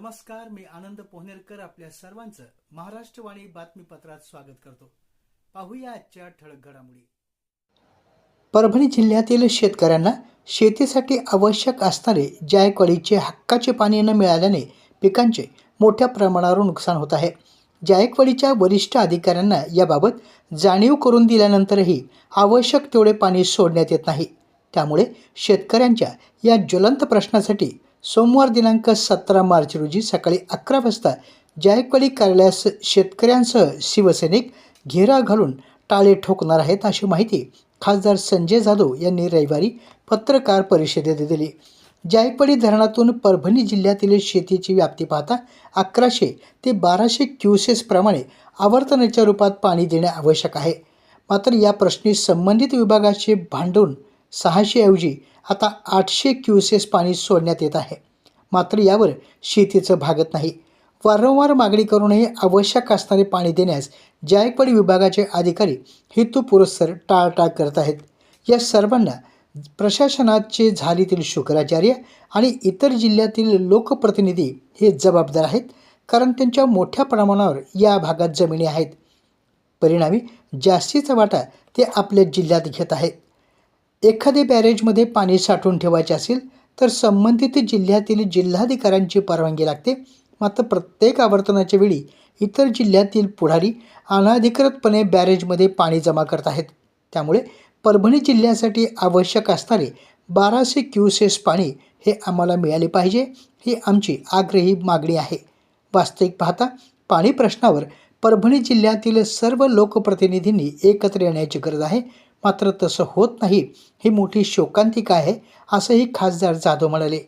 नमस्कार मी आनंद पोहनेरकर आपल्या सर्वांचं महाराष्ट्रवाणी बातमीपत्रात स्वागत करतो. पाहूया आजच्या ठळक घडामोडी. परभणी जिल्ह्यातील शेतकऱ्यांना शेतीसाठी आवश्यक असणारे जायकवाडीचे हक्काचे पाणी न मिळाल्याने पिकांचे मोठ्या प्रमाणावर नुकसान होत आहे. जायकवाडीच्या वरिष्ठ अधिकाऱ्यांना याबाबत जाणीव करून दिल्यानंतरही आवश्यक तेवढे पाणी सोडण्यात येत नाही. त्यामुळे शेतकऱ्यांच्या या ज्वलंत प्रश्नासाठी सोमवार दिनांक सतरा मार्च रोजी सकाळी अकरा वाजता जायकवाडी कार्यालयास शेतकऱ्यांसह शिवसैनिक घेरा घालून टाळे ठोकणार आहेत अशी माहिती खासदार संजय जाधव यांनी रविवारी पत्रकार परिषदेत दिली. जायकवाडी धरणातून परभणी जिल्ह्यातील शेतीची व्याप्ती पाहता अकराशे ते बाराशे क्युसेसप्रमाणे आवर्तनाच्या रूपात पाणी देणे आवश्यक आहे. मात्र या प्रश्नी संबंधित विभागाचे भांडून सहाशेऐवजी आता आठशे क्युसेस पाणी सोडण्यात येत आहे. मात्र यावर शेतीचं भागत नाही. वारंवार मागणी करूनही आवश्यक असणारे पाणी देण्यास जायकवाडी विभागाचे अधिकारी हेतुपुरस्सर टाळटाळ करत आहेत. या सर्वांना प्रशासनाचे झालीतील शुक्राचार्य आणि इतर जिल्ह्यातील लोकप्रतिनिधी हे जबाबदार आहेत कारण त्यांच्या मोठ्या प्रमाणावर या भागात जमिनी आहेत. परिणामी जास्तीचा वाटा ते आपल्या जिल्ह्यात घेत आहेत. एखादे बॅरेजमध्ये पाणी साठवून ठेवायचे असेल तर संबंधित जिल्ह्यातील जिल्हाधिकाऱ्यांची परवानगी लागते. मात्र प्रत्येक आवर्तनाच्या वेळी इतर जिल्ह्यातील पुढारी अनाधिकृतपणे बॅरेजमध्ये पाणी जमा करत आहेत. त्यामुळे परभणी जिल्ह्यासाठी आवश्यक असणारे बाराशे क्युसेस पाणी हे आम्हाला मिळाले पाहिजे ही आमची आग्रही मागणी आहे. वास्तविक पाहता पाणी प्रश्नावर परभणी जिल्ह्यातील सर्व लोकप्रतिनिधींनी एकत्र येण्याची गरज आहे. मात्र तसं होत नाही. ही मोठी शोकांतिका आहे असंही खासदार जाधव म्हणाले.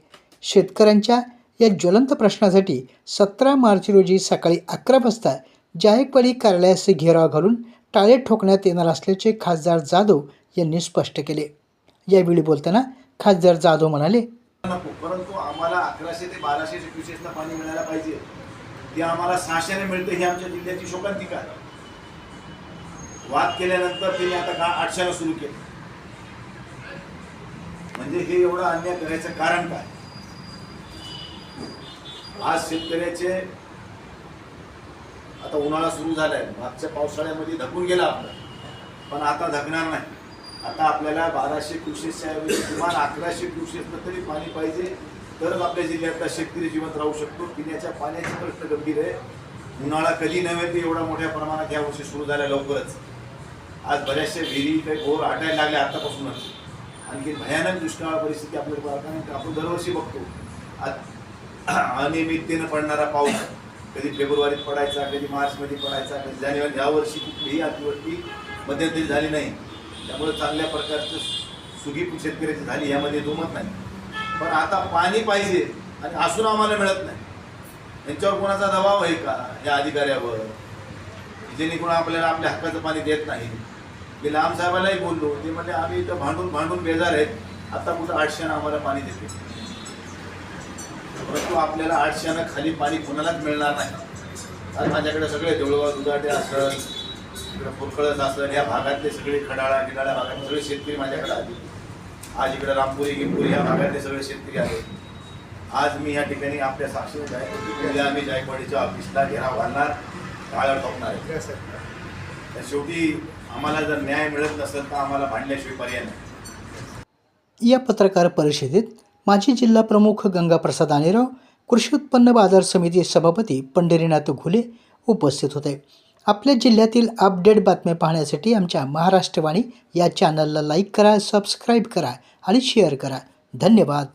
शेतकऱ्यांच्या या ज्वलंत प्रश्नासाठी सतरा मार्च रोजी सकाळी अकरा वाजता जायकवाडी कार्यालयास घेराव घालून टाळे ठोकण्यात येणार असल्याचे खासदार जाधव यांनी स्पष्ट केले. यावेळी बोलताना खासदार जाधव म्हणाले परंतु आम्हाला अकराशे ते बाराशे पाणी मिळायला पाहिजे. ते आम्हाला सहाशेने मिळते ही आमच्या जिल्ह्याची शोकांतिका आहे. वाद केल्यानंतर त्यांनी आता का आठशाला सुरू केलं? म्हणजे हे एवढं अन्याय करायचं कारण काय? आज शेतकऱ्याचे आता उन्हाळा सुरू झालाय. मागच्या पावसाळ्यामध्ये धकून गेला आपलं. पण आता धकणार नाही. आता आपल्याला बाराशे क्युसेसच्या ऐवजी किमान अकराशे क्युसेसनं तरी पाणी पाहिजे. तरच आपल्या जिल्ह्यातला शेतकरी जिवंत राहू शकतो. पिण्याच्या पाण्याचे प्रश्न गंभीर आहे. उन्हाळा कधी नव्हे ते एवढा मोठ्या प्रमाणात या वर्षी सुरू झाल्या लवकरच. आज बऱ्याचशा विहिरी काही बोर आटायला लागल्या आतापासूनच. आणखी भयानक दुष्काळ परिस्थिती आपल्याकडे कारण आपण दरवर्षी बघतो. आज अनियमिततेनं पडणारा पाऊस कधी फेब्रुवारीत पडायचा कधी मार्चमध्ये पडायचा कधी जानेवारी यावर्षी कुठलीही अतिवृष्टी मध्यंतरी झाली नाही. त्यामुळे चांगल्या प्रकारचं सुगी शेतकऱ्याची झाली यामध्ये दुमत नाही. पण आता पाणी पाहिजे आणि असून आम्हाला मिळत नाही. यांच्यावर कोणाचा दबाव आहे का या अधिकाऱ्यावर? जेणेकरून आपल्याला आपल्या हक्काचं पाणी देत नाही मी लांब साहेबालाही बोललो. ते म्हणजे आम्ही इथं भांडून भांडून बेजार आहेत. आता कुठं आठशेनं आम्हाला पाणी देते परंतु आपल्याला आठशेनं खाली पाणी कोणालाच मिळणार नाही. आज माझ्याकडे सगळे देवळगाव दुधाटे असं इकडं पुरकळस असेल या भागातले सगळे खडाळा गिडाळा भागातले सगळे शेतकरी माझ्याकडे आले. आज इकडे रामपुरी गिंपुरी या भागातले सगळे शेतकरी आहेत आज मी या ठिकाणी आपल्या साक्षी जाय उद्या आम्ही जायकवाडीच्या ऑफिसला घेराव घालणार टाळ्या ठोकणार आहे. तर शेवटी आम्हाला जर न्याय मिळत नसेल तर आम्हाला भांडल्याशिवाय पर्याय नाही. या पत्रकार परिषदेत माजी जिल्हा प्रमुख गंगाप्रसाद आणेराव कृषी उत्पन्न बाजार समिती सभापती पंढरीनाथ घुले उपस्थित होते. आपल्या जिल्ह्यातील अपडेट बातम्या पाहण्यासाठी आमच्या महाराष्ट्रवाणी या चॅनलला लाईक करा सबस्क्राईब करा आणि शेअर करा. धन्यवाद.